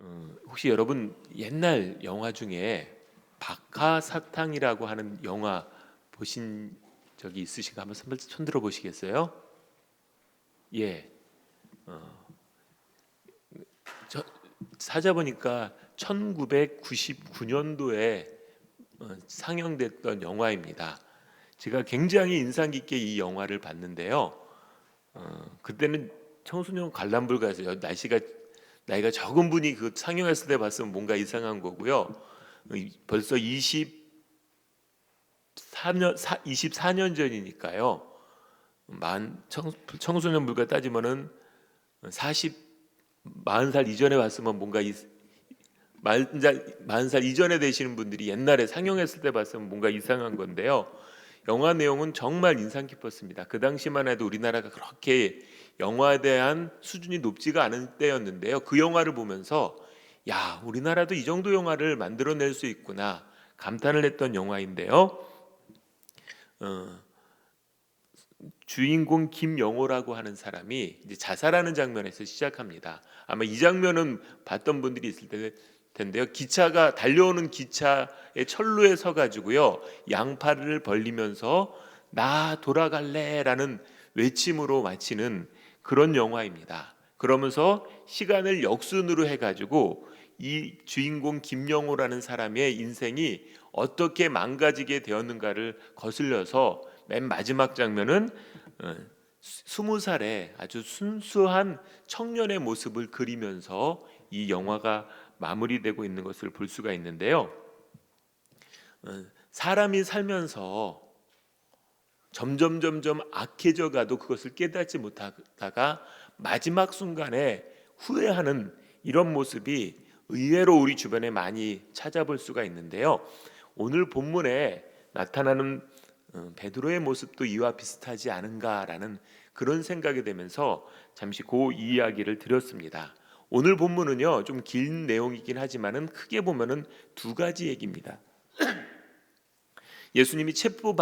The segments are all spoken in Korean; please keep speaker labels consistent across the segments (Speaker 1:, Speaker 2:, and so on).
Speaker 1: 어, 혹시 여러분 옛날 영화 중에 박하사탕이라고 하는 영화 보신 적이 있으신가 한번 손- 손 들어 보시겠어요? 예. 어, 저 찾아보니까 1999년도에 어, 상영됐던 영화입니다. 제가 굉장히 인상 깊게 이 영화를 봤는데요. 어, 그때는 청소년 관람불가에서 날씨가 나이가 적은 분이 그 상영했을 때 봤으면 뭔가 이상한 거고요. 벌써 24년 24년 전이니까요. 만 청, 청소년 불가 따지면은 40 40살 이전에 봤으면 뭔가 이, 40살 40살 이전에 되시는 분들이 옛날에 상영했을 때 봤으면 뭔가 이상한 건데요. 영화 내용은 정말 인상 깊었습니다. 그 당시만 해도 우리나라가 그렇게 영화에 대한 수준이 높지가 않은 때였는데요. 그 영화를 보면서 야, 우리나라도 이 정도 영화를 만들어낼 수 있구나 감탄을 했던 영화인데요. 어, 주인공 김영호라고 하는 사람이 자살하는 장면에서 시작합니다. 아마 이 장면은 봤던 분들이 있을 테- 텐데요. 기차가 달려오는 기차의 철로에 서 가지고요. 양팔을 벌리면서 나 돌아갈래라는 외침으로 마치는 그런 영화입니다. 그러면서 시간을 역순으로 해 가지고 이 주인공 김영호라는 사람의 인생이 어떻게 망가지게 되었는가를 거슬려서 맨 마지막 장면은 어, 스무 살의 아주 순수한 청년의 모습을 그리면서 이 영화가 마무리되고 있는 것을 볼 수가 있는데요. 어, 사람이 살면서 점점 점점 악해져 가도 그것을 깨닫지 못하다가 마지막 순간에 후회하는 이런 모습이 의외로 우리 주변에 많이 찾아볼 수가 있는데요. 오늘 본문에 나타나는 어, 베드로의 모습도 이와 비슷하지 않은가라는 그런 생각이 되면서 잠시 그 이야기를 드렸습니다. 오늘 본문은요 좀 긴 내용이긴 하지만은 크게 보면은 두 가지 얘기입니다. 예수님이 체포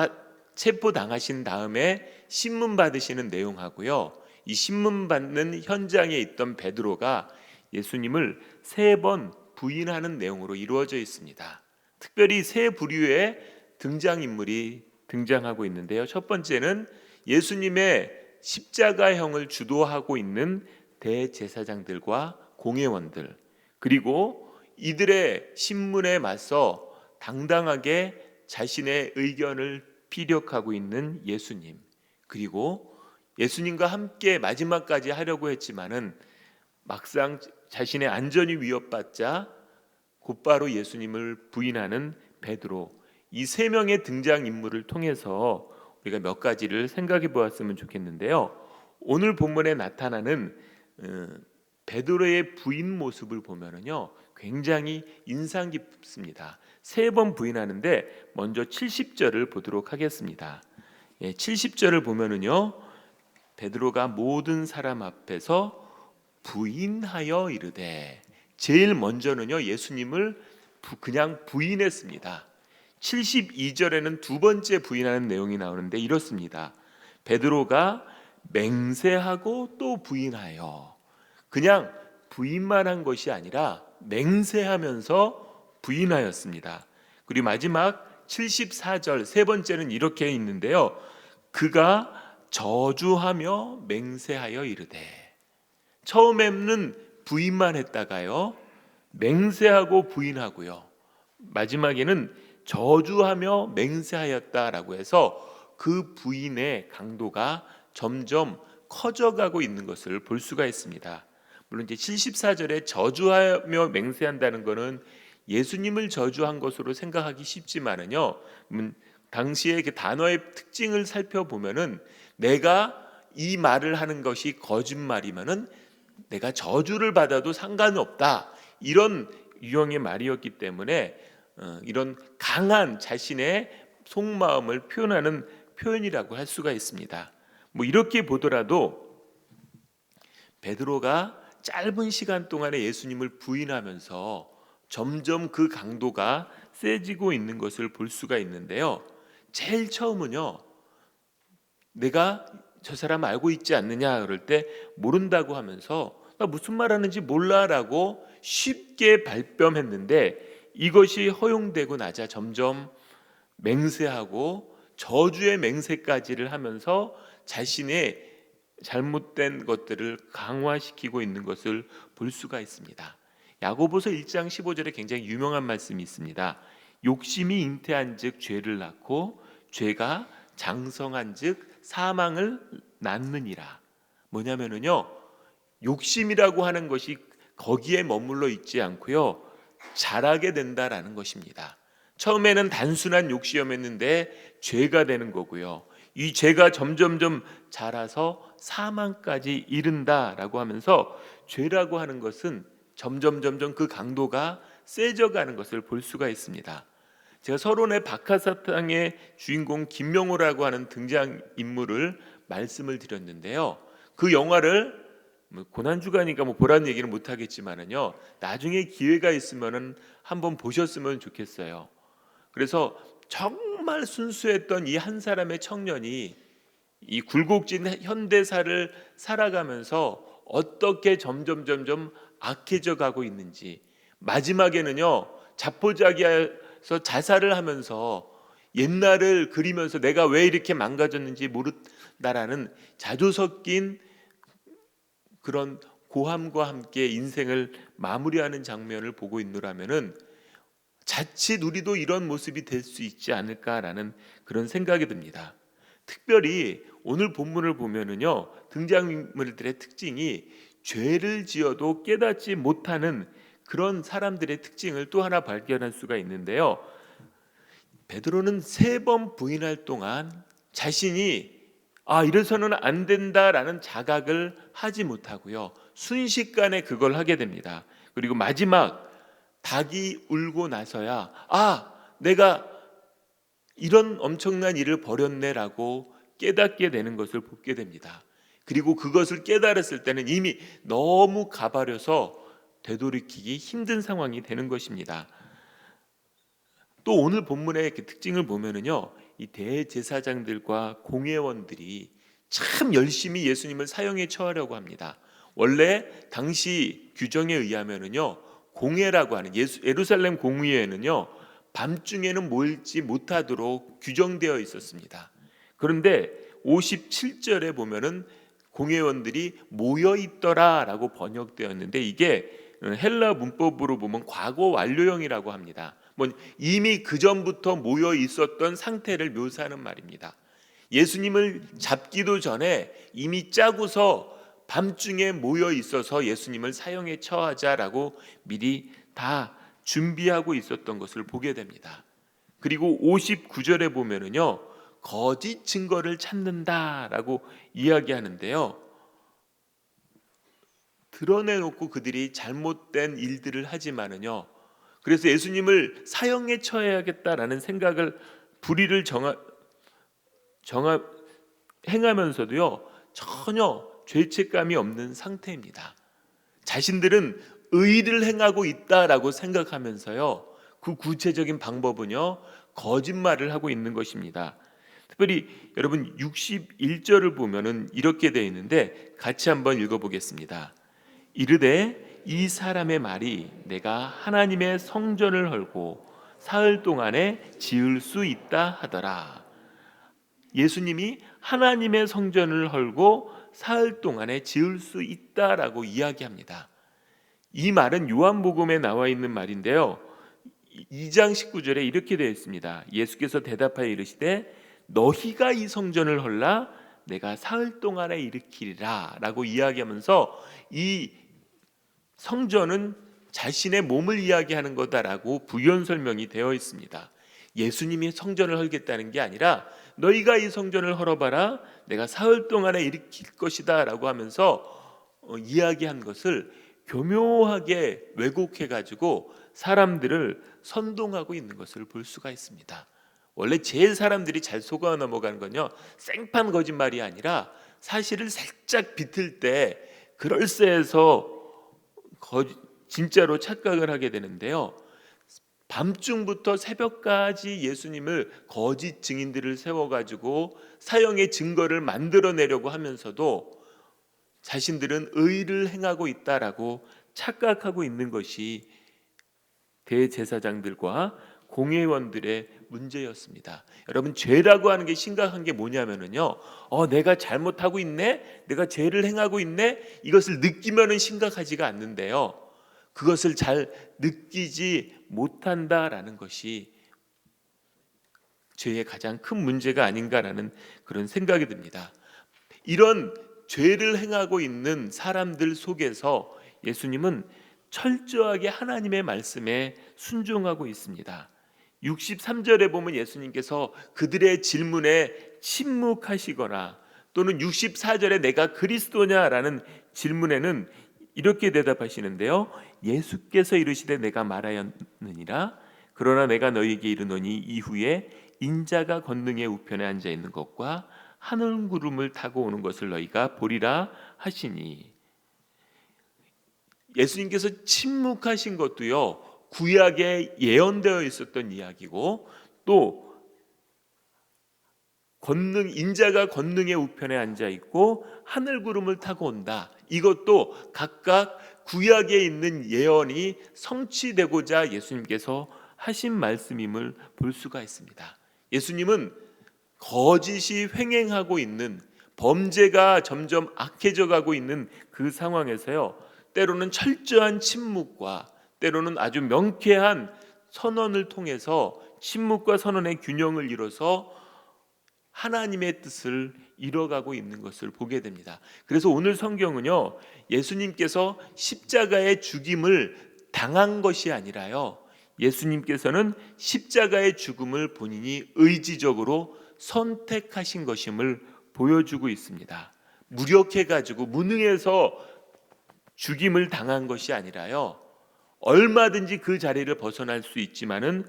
Speaker 1: 체포 당하신 다음에 신문 받으시는 내용하고요. 이 신문 받는 현장에 있던 베드로가 예수님을 세 번 부인하는 내용으로 이루어져 있습니다. 특별히 세 부류의 등장 인물이 등장하고 있는데요. 첫 번째는 예수님의 십자가형을 주도하고 있는 대제사장들과 공회원들 그리고 이들의 신문에 맞서 당당하게 자신의 의견을 피력하고 있는 예수님 그리고 예수님과 함께 마지막까지 하려고 했지만은 막상 자신의 안전이 위협받자 곧바로 예수님을 부인하는 베드로 이 세 명의 등장 인물을 통해서 우리가 몇 가지를 생각해 보았으면 좋겠는데요. 오늘 본문에 나타나는 어, 베드로의 부인 모습을 보면은요 굉장히 인상 깊습니다. 세 번 부인하는데 먼저 70절을 보도록 하겠습니다. 예, 70절을 보면은요 베드로가 모든 사람 앞에서 부인하여 이르되 제일 먼저는요 예수님을 부- 그냥 부인했습니다. 72절에는 두 번째 부인하는 내용이 나오는데 이렇습니다. 베드로가 맹세하고 또 부인하여 그냥 부인만 한 것이 아니라 맹세하면서 부인하였습니다. 그리고 마지막 74절 세 번째는 이렇게 있는데요. 그가 저주하며 맹세하여 이르되 처음에는 부인만 했다가요. 맹세하고 부인하고요. 마지막에는 저주하며 맹세하였다라고 해서 그 부인의 강도가 점점 커져가고 있는 것을 볼 수가 있습니다. 물론 이제 74절에 저주하며 맹세한다는 것은 예수님을 저주한 것으로 생각하기 쉽지만은요. 음, 당시의 그 단어의 특징을 살펴보면은 내가 이 말을 하는 것이 거짓말이면은 내가 저주를 받아도 상관없다 이런 유형의 말이었기 때문에 어, 이런 강한 자신의 속마음을 표현하는 표현이라고 할 수가 있습니다. 뭐 이렇게 보더라도 베드로가 짧은 시간 동안에 예수님을 부인하면서 점점 그 강도가 세지고 있는 것을 볼 수가 있는데요. 제일 처음은요. 내가 저 사람 알고 있지 않느냐 그럴 때 모른다고 하면서 나 무슨 말 하는지 몰라라고 쉽게 발뺌했는데 이것이 허용되고 나자 점점 맹세하고 저주의 맹세까지를 하면서 자신의 잘못된 것들을 강화시키고 있는 것을 볼 수가 있습니다. 야고보서 1장 15절에 굉장히 유명한 말씀이 있습니다. 욕심이 잉태한즉 죄를 낳고 죄가 장성한즉 사망을 낳느니라. 뭐냐면은요. 욕심이라고 하는 것이 거기에 머물러 있지 않고요. 자라게 된다라는 것입니다. 처음에는 단순한 욕심이었는데 죄가 되는 거고요. 이 죄가 점점점 자라서 사망까지 이른다라고 하면서 죄라고 하는 것은 점점 점점 그 강도가 세져가는 것을 볼 수가 있습니다. 제가 서론의 박하사탕의 주인공 김명호라고 하는 등장 인물을 말씀을 드렸는데요. 그 영화를 뭐 고난주가니까 뭐 보라는 얘기는 못 하겠지만은요. 나중에 기회가 있으면은 한번 보셨으면 좋겠어요. 그래서 정말 순수했던 이 한 사람의 청년이 이 굴곡진 현대사를 살아가면서 어떻게 점점 점점 악해져 가고 있는지 마지막에는요 자포자기해서 자살을 하면서 옛날을 그리면서 내가 왜 이렇게 망가졌는지 모른다라는 자조 섞인 그런 고함과 함께 인생을 마무리하는 장면을 보고 있노라면은 자칫 우리도 이런 모습이 될 수 있지 않을까라는 그런 생각이 듭니다. 특별히 오늘 본문을 보면은요 등장인물들의 특징이 죄를 지어도 깨닫지 못하는 그런 사람들의 특징을 또 하나 발견할 수가 있는데요. 베드로는 세 번 부인할 동안 자신이 아 이래서는 안 된다라는 자각을 하지 못하고요 순식간에 그걸 하게 됩니다. 그리고 마지막 닭이 울고 나서야 아 내가 이런 엄청난 일을 벌였네라고 깨닫게 되는 것을 보게 됩니다. 그리고 그것을 깨달았을 때는 이미 너무 가버려서 되돌이키기 힘든 상황이 되는 것입니다. 또 오늘 본문의 그 특징을 보면은요, 이 대제사장들과 공회원들이 참 열심히 예수님을 사형에 처하려고 합니다. 원래 당시 규정에 의하면은요, 공회라고 하는 예수, 예루살렘 공의회는요, 밤중에는 모일지 못하도록 규정되어 있었습니다. 그런데 57절에 보면은 공회원들이 모여 있더라라고 번역되었는데 이게 헬라 문법으로 보면 과거 완료형이라고 합니다. 뭐 이미 그 전부터 모여 있었던 상태를 묘사하는 말입니다. 예수님을 잡기도 전에 이미 짜고서 밤중에 모여 있어서 예수님을 사형에 처하자라고 미리 다 준비하고 있었던 것을 보게 됩니다. 그리고 59절에 보면은요. 거짓 증거를 찾는다라고 이야기하는데요. 드러내놓고 그들이 잘못된 일들을 하지만은요. 그래서 예수님을 사형에 처해야겠다라는 생각을 불의를 정하, 정하 행하면서도요 전혀 죄책감이 없는 상태입니다. 자신들은 의를 행하고 있다라고 생각하면서요 그 구체적인 방법은요 거짓말을 하고 있는 것입니다. 특별히 여러분 61절을 보면은 이렇게 되어 있는데 같이 한번 읽어 보겠습니다. 이르되 이 사람의 말이 내가 하나님의 성전을 헐고 사흘 동안에 지을 수 있다 하더라. 예수님이 하나님의 성전을 헐고 사흘 동안에 지을 수 있다라고 이야기합니다. 이 말은 요한복음에 나와 있는 말인데요. 2장 19절에 이렇게 되어 있습니다. 예수께서 대답하여 이르시되 너희가 이 성전을 헐라 내가 사흘 동안에 일으키리라라고 이야기하면서 이 성전은 자신의 몸을 이야기하는 거다라고 부연 설명이 되어 있습니다. 예수님이 성전을 헐겠다는 게 아니라 너희가 이 성전을 헐어봐라 내가 사흘 동안에 일으킬 것이다라고 하면서 어, 이야기한 것을 교묘하게 왜곡해 가지고 사람들을 선동하고 있는 것을 볼 수가 있습니다. 원래 제일 사람들이 잘 속아 넘어가는 건요 생판 거짓말이 아니라 사실을 살짝 비틀 때 그럴싸해서 거, 진짜로 착각을 하게 되는데요. 밤중부터 새벽까지 예수님을 거짓 증인들을 세워가지고 사형의 증거를 만들어내려고 하면서도 자신들은 의를 행하고 있다라고 착각하고 있는 것이 대제사장들과 공회원들의 문제였습니다. 여러분 죄라고 하는 게 심각한 게 뭐냐면은요. 어 내가 잘못하고 있네. 내가 죄를 행하고 있네. 이것을 느끼면은 심각하지가 않는데요. 그것을 잘 느끼지 못한다라는 것이 죄의 가장 큰 문제가 아닌가라는 그런 생각이 듭니다. 이런 죄를 행하고 있는 사람들 속에서 예수님은 철저하게 하나님의 말씀에 순종하고 있습니다. 63절에 보면 예수님께서 그들의 질문에 침묵하시거나 또는 64절에 내가 그리스도냐라는 질문에는 이렇게 대답하시는데요. 예수께서 이르시되 내가 말하였느니라 그러나 내가 너희에게 이르노니 이후에 인자가 권능의 우편에 앉아 있는 것과 하늘 구름을 타고 오는 것을 너희가 보리라 하시니 예수님께서 침묵하신 것도요 구약에 예언되어 있었던 이야기고 또 권능 인자가 권능의 우편에 앉아 있고 하늘 구름을 타고 온다. 이것도 각각 구약에 있는 예언이 성취되고자 예수님께서 하신 말씀임을 볼 수가 있습니다. 예수님은 거짓이 횡행하고 있는 범죄가 점점 악해져 가고 있는 그 상황에서요. 때로는 철저한 침묵과 때로는 아주 명쾌한 선언을 통해서 침묵과 선언의 균형을 이뤄서 하나님의 뜻을 이뤄가고 있는 것을 보게 됩니다. 그래서 오늘 성경은요, 예수님께서 십자가의 죽임을 당한 것이 아니라요, 예수님께서는 십자가의 죽음을 본인이 의지적으로 선택하신 것임을 보여주고 있습니다. 무력해 가지고 무능해서 죽임을 당한 것이 아니라요, 얼마든지 그 자리를 벗어날 수 있지만은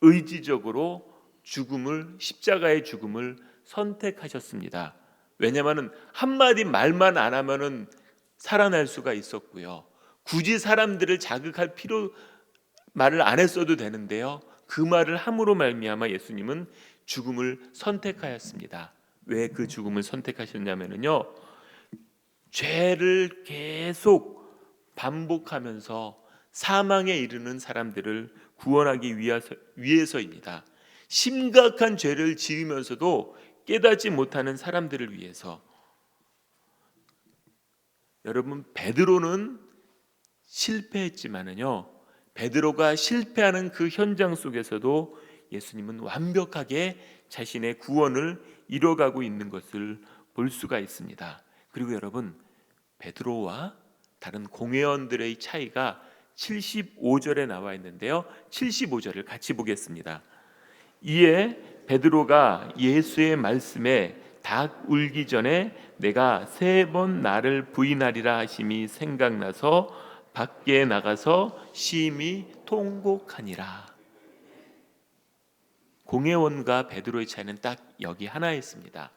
Speaker 1: 의지적으로 죽음을 십자가의 죽음을 선택하셨습니다. 왜냐하면 한마디 말만 안 하면은 살아날 수가 있었고요. 굳이 사람들을 자극할 필요 말을 안 했어도 되는데요. 그 말을 함으로 말미암아 예수님은 죽음을 선택하였습니다. 왜 그 죽음을 선택하셨냐면요. 죄를 계속 반복하면서 사망에 이르는 사람들을 구원하기 위해서, 위해서 입니다. 심각한 죄를 지으면서도 깨닫지 못하는 사람들을 위해서 여러분 베드로는 실패했지만은요. 베드로가 실패하는 그 현장 속에서도 예수님은 완벽하게 자신의 구원을 이뤄가고 있는 것을 볼 수가 있습니다. 그리고 여러분 베드로와 다른 공회원들의 차이가 75절에 나와 있는데요. 75절을 같이 보겠습니다. 이에 베드로가 예수의 말씀에 닭 울기 전에 내가 세 번 나를 부인하리라 하심이 생각나서 밖에 나가서 심히 통곡하니라. 공회원과 베드로의 차이는 딱 여기 하나였습니다.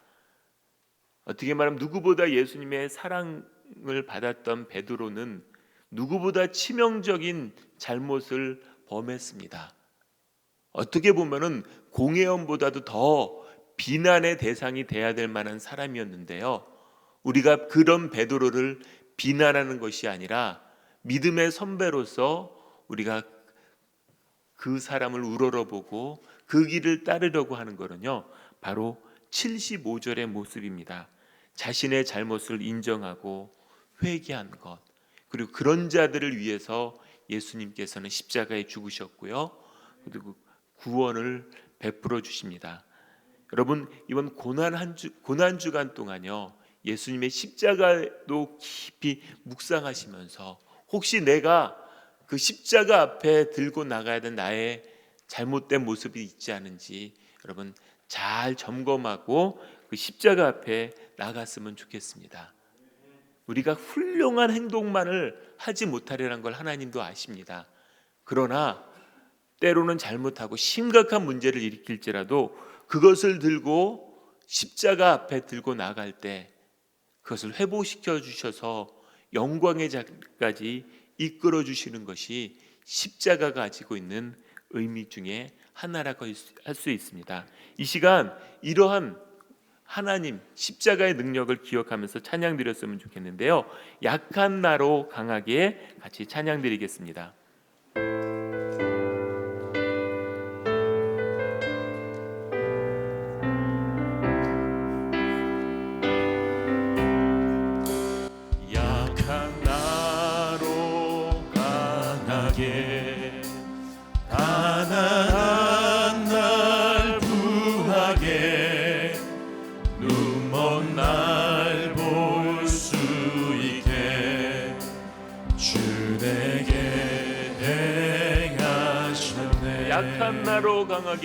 Speaker 1: 어떻게 말하면 누구보다 예수님의 사랑을 받았던 베드로는 누구보다 치명적인 잘못을 범했습니다. 어떻게 보면은 공회원보다도 더 비난의 대상이 돼야 될 만한 사람이었는데요. 우리가 그런 베드로를 비난하는 것이 아니라 믿음의 선배로서 우리가 그 사람을 우러러보고 그 길을 따르려고 하는 거는요. 바로 75절의 모습입니다. 자신의 잘못을 인정하고 회개한 것. 그리고 그런 자들을 위해서 예수님께서는 십자가에 죽으셨고요. 그리고 구원을 베풀어 주십니다. 여러분 이번 고난 한 주 고난 주간 동안요. 예수님의 십자가도 깊이 묵상하시면서 혹시 내가 그 십자가 앞에 들고 나가야 될 나의 잘못된 모습이 있지 않은지 여러분 잘 점검하고 그 십자가 앞에 나갔으면 좋겠습니다. 우리가 훌륭한 행동만을 하지 못하리라는 걸 하나님도 아십니다. 그러나 때로는 잘못하고 심각한 문제를 일으킬지라도 그것을 들고 십자가 앞에 들고 나갈 때 그것을 회복시켜 주셔서 영광의 자리까지 이끌어 주시는 것이 십자가가 가지고 있는 의미 중에 하나라고 할 수 있습니다. 이 시간 이러한 하나님 십자가의 능력을 기억하면서 찬양 드렸으면 좋겠는데요. 약한 나로 강하게 같이 찬양 드리겠습니다.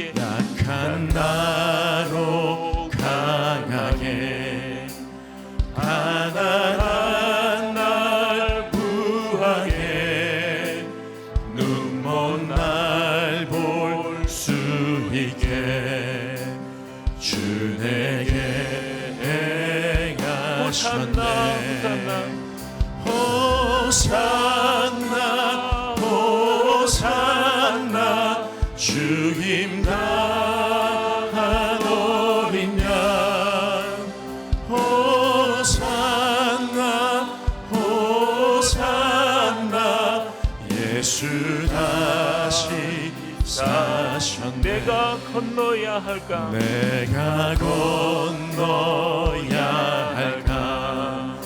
Speaker 1: 강하게 약한 나로 강하게
Speaker 2: 가난한 날 부하게 눈먼 날 볼 수 있게 주 내게
Speaker 1: 호산나
Speaker 2: 행하셨네.
Speaker 1: 호산나 할까?
Speaker 2: 내가 건너야 할까?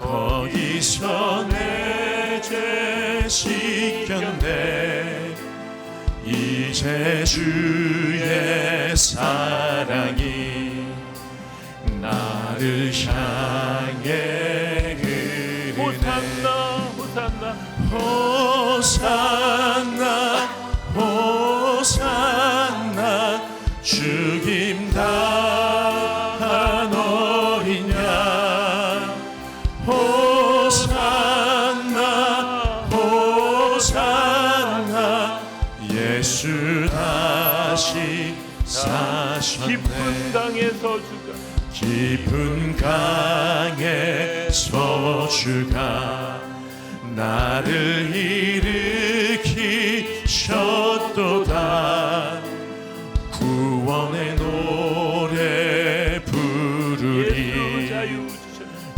Speaker 2: 거기서 내죄 씻겼네. 이제 주의 사랑이 나를 향해 흐르네.
Speaker 1: 호산나 호산나
Speaker 2: 호산나 일으키셨도다. 구원의 노래 부르리.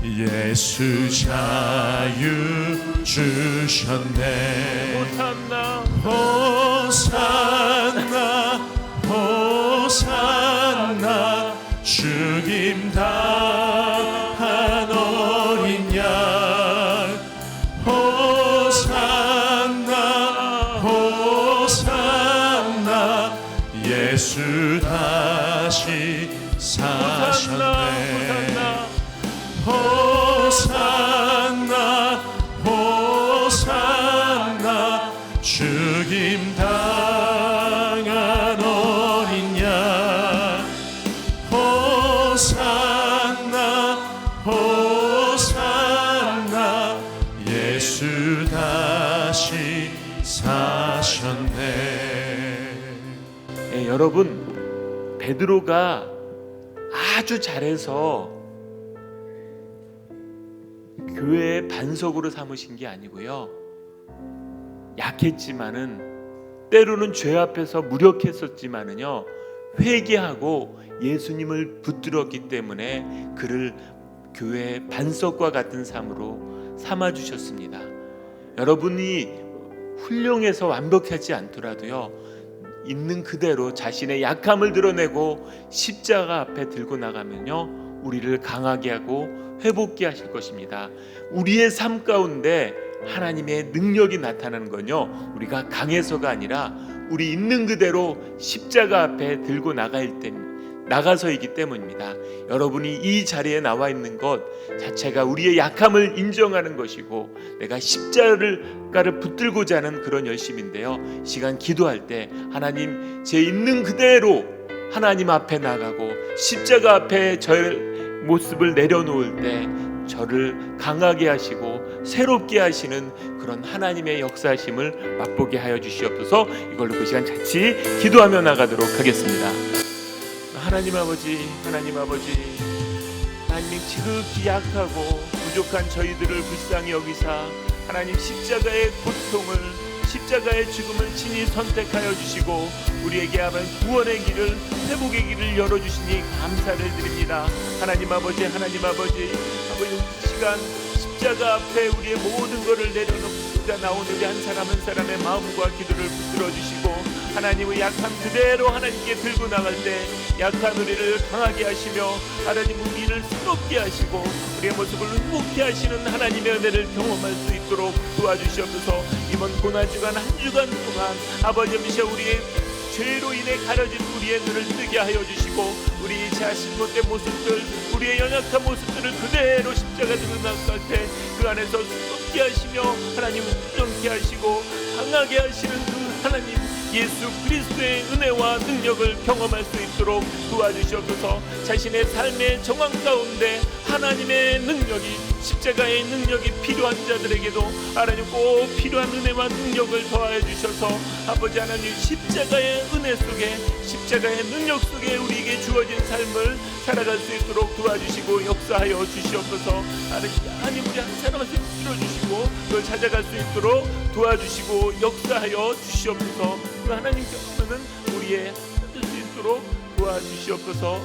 Speaker 2: 예수 자유 주셨네.
Speaker 1: 호산나.
Speaker 2: 호산나 호산나. 죽임 다
Speaker 1: 여러분 베드로가 아주 잘해서 교회의 반석으로 삼으신 게 아니고요. 약했지만은 때로는 죄 앞에서 무력했었지만은요. 회개하고 예수님을 붙들었기 때문에 그를 교회의 반석과 같은 삶으로 삼아 주셨습니다. 여러분이 훌륭해서 완벽하지 않더라도요. 있는 그대로 자신의 약함을 드러내고 십자가 앞에 들고 나가면요. 우리를 강하게 하고 회복케 하실 것입니다. 우리의 삶 가운데 하나님의 능력이 나타나는 건요. 우리가 강해서가 아니라 우리 있는 그대로 십자가 앞에 들고 나갈 때 나가서이기 때문입니다. 여러분이 이 자리에 나와 있는 것 자체가 우리의 약함을 인정하는 것이고 내가 십자가를 붙들고자 하는 그런 열심인데요. 시간 기도할 때 하나님 제 있는 그대로 하나님 앞에 나가고 십자가 앞에 저의 모습을 내려놓을 때 저를 강하게 하시고 새롭게 하시는 그런 하나님의 역사심을 맛보게 하여 주시옵소서. 이걸로 그 시간 같이 기도하며 나가도록 하겠습니다. 하나님 아버지, 하나님 아버지, 하나님 지극히 약하고 부족한 저희들을 불쌍히 여기사 하나님 십자가의 고통을 십자가의 죽음을 친히 선택하여 주시고 우리에게 하는 구원의 길을 회복의 길을 열어주시니 감사를 드립니다. 하나님 아버지 하나님 아버지 아버지 이 시간 십자가 앞에 우리의 모든 것을 내려놓고자 나온 우리 한 사람 한 사람의 마음과 기도를 붙들어 주시고 하나님의 약한 그대로 하나님께 들고 나갈 때 약한 우리를 강하게 하시며 하나님 우리를 새롭게 하시고 우리의 모습을 행복해 하시는 하나님의 은혜를 경험할 수 있도록 도와주시옵소서. 이번 고난 주간 한 주간 동안 아버지 미셔 우리의 죄로 인해 가려진 우리의 눈을 뜨게 하여 주시고 우리 자신 못된 모습들 우리의 연약한 모습들을 그대로 십자가 들고 나갈 때 그 안에서 쏟게 하시며 하나님 운전케 하시고 강하게 하시는 그 하나님 예수 그리스도의 은혜와 능력을 경험할 수 있도록 도와주시옵소서. 자신의 삶의 정황 가운데 하나님의 능력이 십자가의 능력이 필요한 자들에게도 하나님 꼭 필요한 은혜와 능력을 더하여 주셔서 아버지 하나님 십자가의 은혜 속에 십자가의 능력 속에 우리에게 주어진 삶을 살아갈 수 있도록 도와주시고 역사하여 주시옵소서. 하나님 우리 한 사람한테 들어주시고 그걸 찾아갈 수 있도록 도와주시고 역사하여 주시옵소서. 그 하나님 경험은 우리의 찾을 수 있도록 도와주시옵소서.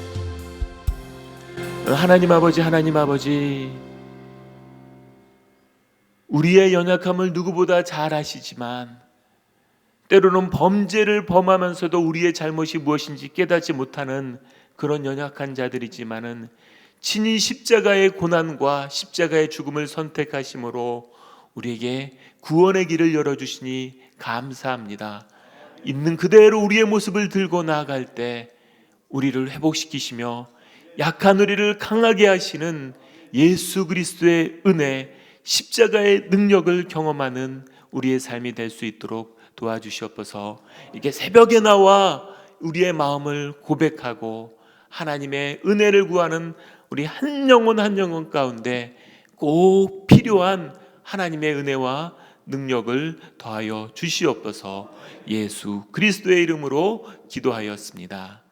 Speaker 1: 하나님 아버지 하나님 아버지 우리의 연약함을 누구보다 잘 아시지만 때로는 범죄를 범하면서도 우리의 잘못이 무엇인지 깨닫지 못하는 그런 연약한 자들이지만은 친히 십자가의 고난과 십자가의 죽음을 선택하심으로 우리에게 구원의 길을 열어 주시니 감사합니다. 있는 그대로 우리의 모습을 들고 나아갈 때 우리를 회복시키시며 약한 우리를 강하게 하시는 예수 그리스도의 은혜, 십자가의 능력을 경험하는 우리의 삶이 될 수 있도록 도와주시옵소서. 이게 새벽에 나와 우리의 마음을 고백하고 하나님의 은혜를 구하는 우리 한 영혼 한 영혼 가운데 꼭 필요한 하나님의 은혜와 능력을 더하여 주시옵소서. 예수 그리스도의 이름으로 기도하였습니다.